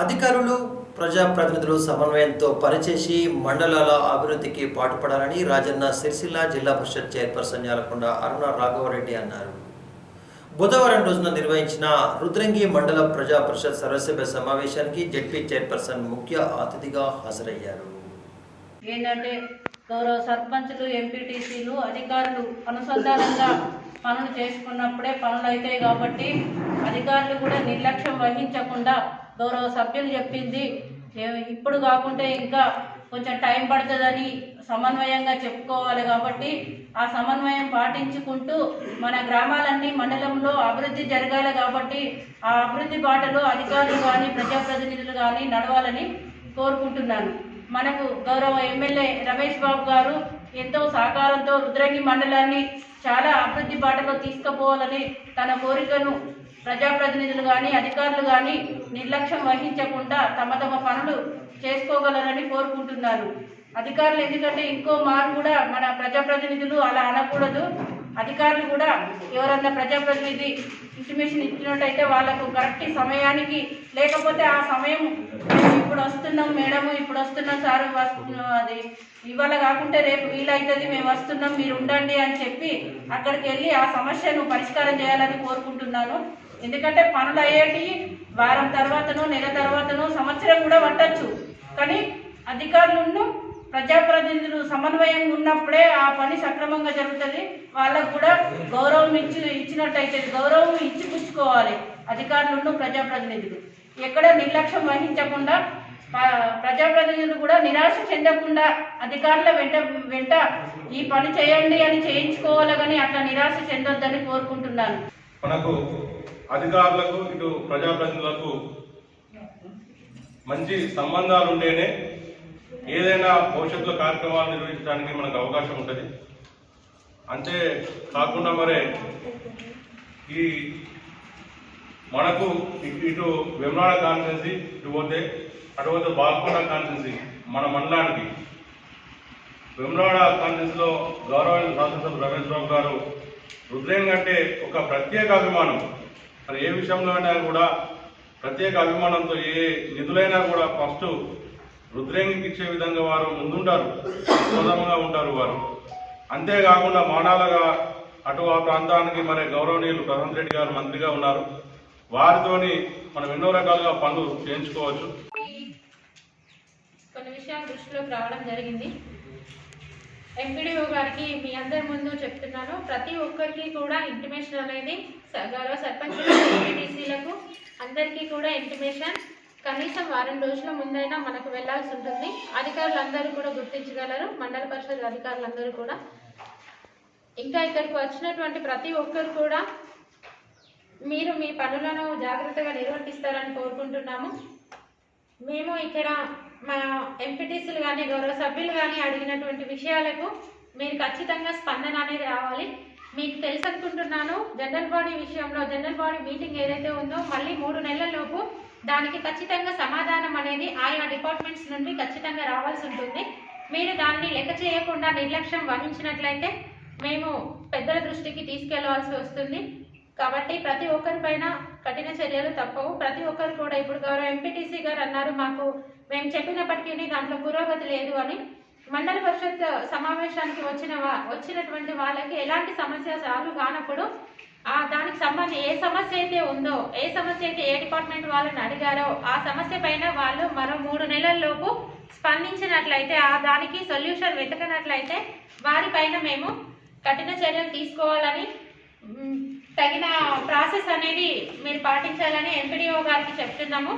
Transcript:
అధికారులు ప్రజాప్రతినిధులు సమన్వయంతో పనిచేసి మండలాల అభివృద్ధికి పాటుపడాలని రాజన్న సిరిసిల్ల జిల్లా పరిషత్ చైర్పర్సన్ యాలకొండ అరుణ రాఘవరెడ్డి అన్నారు. బుధవారం రోజున నిర్వహించిన రుద్రంగి మండల ప్రజా పరిషత్ సర్వసభ్య సమావేశానికి జడ్పీ చైర్పర్సన్ ముఖ్య అతిథిగా హాజరయ్యారు. ఏంటంటే గౌరవ సర్పంచ్లు ఎంపీటీసీలు అధికారులు అనుసంధానంగా పనులు చేసుకున్నప్పుడే పనులు అవుతాయి కాబట్టి అధికారులు కూడా నిర్లక్ష్యం వహించకుండా గౌరవ సభ్యులు చెప్పింది. ఇప్పుడు కాకుంటే ఇంకా కొంచెం టైం పడుతుందని సమన్వయంగా చెప్పుకోవాలి కాబట్టి ఆ సమన్వయం పాటించుకుంటూ మన గ్రామాలన్నీ మండలంలో అభివృద్ధి జరగాలి కాబట్టి ఆ అభివృద్ధి బాటలో అధికారులు కానీ ప్రజాప్రతినిధులు కానీ నడవాలని కోరుకుంటున్నాను. మనకు గౌరవ ఎమ్మెల్యే రమేష్ బాబు గారు ఎంతో సహకారంతో రుద్రంగి మండలాన్ని చాలా అభివృద్ధి బాటలో తీసుకుపోవాలని తన కోరికను ప్రజాప్రతినిధులు కానీ అధికారులు కానీ నిర్లక్ష్యం వహించకుండా తమ తమ పనులు చేసుకోగలరని కోరుకుంటున్నారు. అధికారులు ఎందుకంటే ఇంకో మారు కూడా మన ప్రజాప్రతినిధులు అలా అనకూడదు. అధికారులు కూడా ఎవరన్నా ప్రజాప్రతినిధి ఇంటిమేషన్ ఇచ్చినట్టయితే వాళ్ళకు కరెక్ట్ సమయానికి లేకపోతే ఆ సమయం "మేము ఇప్పుడు వస్తున్నాం మేడం ఇప్పుడు వస్తున్నాం సార్ అది ఇవాళ కాకుంటే రేపు వీలవుతుంది మేము వస్తున్నాం మీరు ఉండండి అని చెప్పి అక్కడికి వెళ్ళి ఆ సమస్యను పరిష్కారం చేయాలని కోరుకుంటున్నాను. ఎందుకంటే పనులు అయ్యేటి వారం తర్వాతనో నెల తర్వాతనో సంవత్సరం కూడా పట్టచ్చు. కానీ అధికారులను ప్రజాప్రతినిధులు సమన్వయం ఉన్నప్పుడే ఆ పని సక్రమంగా జరుగుతుంది. వాళ్ళకు కూడా గౌరవం ఇచ్చి ఇచ్చినట్టయితే గౌరవం ఇచ్చి పుచ్చుకోవాలి అధికారులను ప్రజాప్రతినిధులు. ఎక్కడ నిర్లక్ష్యం వహించకుండా ప్రజాప్రతినిధులు కూడా నిరాశ చెందకుండా అధికారుల వెంట వెంట ఈ పని చేయండి అని చేయించుకోవాలి కానీ అట్లా నిరాశ చెందొద్దని కోరుకుంటున్నాను. మనకు అధికారులకు ఇటు ప్రజాప్రతినిధులకు మంచి సంబంధాలు ఉండేనే ఏదైనా భవిష్యత్తులో కార్యక్రమాలు నిర్వహించడానికి మనకు అవకాశం ఉంటుంది. అంతే కాకుండా మరే ఈ మనకు ఇటు- ఇటు వెమ్నాడ కాన్ఫరెన్సీ ఇటు పోతే అటుపోతే బాల్కొండ కాన్ఫరెన్సీ మన మండలానికి. వెమ్నాడ కాన్ఫరెన్స్లో గౌరవ శాసనసభ రమేష్ బాబు గారు రుద్రేంగ్ కంటే ఒక ప్రత్యేక అభిమానం. మరి ఏ విషయంలో అయినా కూడా ప్రత్యేక అభిమానంతో ఏ నిధులైనా కూడా ఫస్ట్ రుద్రేంగికి ఇచ్చే విధంగా వారు ముందుంటారు. ప్రథమంగా ఉంటారు వారు. అంతేకాకుండా మానాలుగా అటు ఆ ప్రాంతానికి మరి గౌరవనీయులు ప్రశాంత్ రెడ్డి గారు మంత్రిగా ఉన్నారు. వారితోని మనం ఎన్నో రకాలుగా పనులు చేయించుకోవచ్చు. కొన్ని విషయాలు దృష్టిలోకి రావడం జరిగింది. ఎంపీడీఓ గారికి మీ అందరి ముందు చెప్తున్నాను. ప్రతి ఒక్కరికి కూడా ఇంటిమేషన్ అనేది గౌరవ సర్పంచ్ ఎంపీటీసీలకు అందరికీ కూడా ఇంటిమేషన్ కనీసం వారం రోజుల ముందైనా మనకు వెళ్ళాల్సి ఉంటుంది. అధికారులందరూ కూడా గుర్తించగలరు. మండల పరిషత్ అధికారులందరూ కూడా. ఇంకా ఇక్కడికి వచ్చినటువంటి ప్రతి ఒక్కరు కూడా మీరు మీ పనులను జాగ్రత్తగా నిర్వర్తిస్తారని కోరుకుంటున్నాము. మేము ఇక్కడ మా ఎంపీటీసీలు కానీ గౌరవ సభ్యులు కానీ అడిగినటువంటి విషయాలకు మీరు ఖచ్చితంగా స్పందన అనేది రావాలి. మీకు తెలుసు అనుకుంటున్నాను జనరల్ బాడీ విషయంలో జనరల్ బాడీ మీటింగ్ ఏదైతే ఉందో మళ్ళీ మూడు నెలలలోపు దానికి ఖచ్చితంగా సమాధానం అనేది ఆయా డిపార్ట్మెంట్స్ నుండి ఖచ్చితంగా రావాల్సి ఉంటుంది. మీరు దాన్ని లెక్క చేయకుండా నిర్లక్ష్యం వహించినట్లయితే మేము పెద్దల దృష్టికి తీసుకెళ్ళవలసి వస్తుంది. కాబట్టి ప్రతి ఒక్కరిపైన కఠిన చర్యలు తప్పవు. ప్రతి ఒక్కరు కూడా ఇప్పుడు గౌరవ ఎంపీటీసీ గారు అన్నారు మాకు మేము చెప్పినప్పటికీ దాంట్లో పురోగతి లేదు అని. మండల పరిషత్ సమావేశానికి వచ్చిన వచ్చినటువంటి వాళ్ళకి ఎలాంటి సమస్య సాల్వ్ కానప్పుడు ఆ దానికి సంబంధించి ఏ సమస్య అయితే ఉందో ఏ సమస్య అయితే ఏ డిపార్ట్మెంట్ వాళ్ళని అడిగారో ఆ సమస్య పైన వాళ్ళు మరో మూడు నెలల్లోపు స్పందించినట్లయితే ఆ దానికి సొల్యూషన్ వెతకనట్లయితే వారిపైన మేము కఠిన చర్యలు తీసుకోవాలని తగిన ప్రాసెస్ అనేది మీరు పాటించాలని ఎంపీడీఓ గారికి చెప్తున్నాము.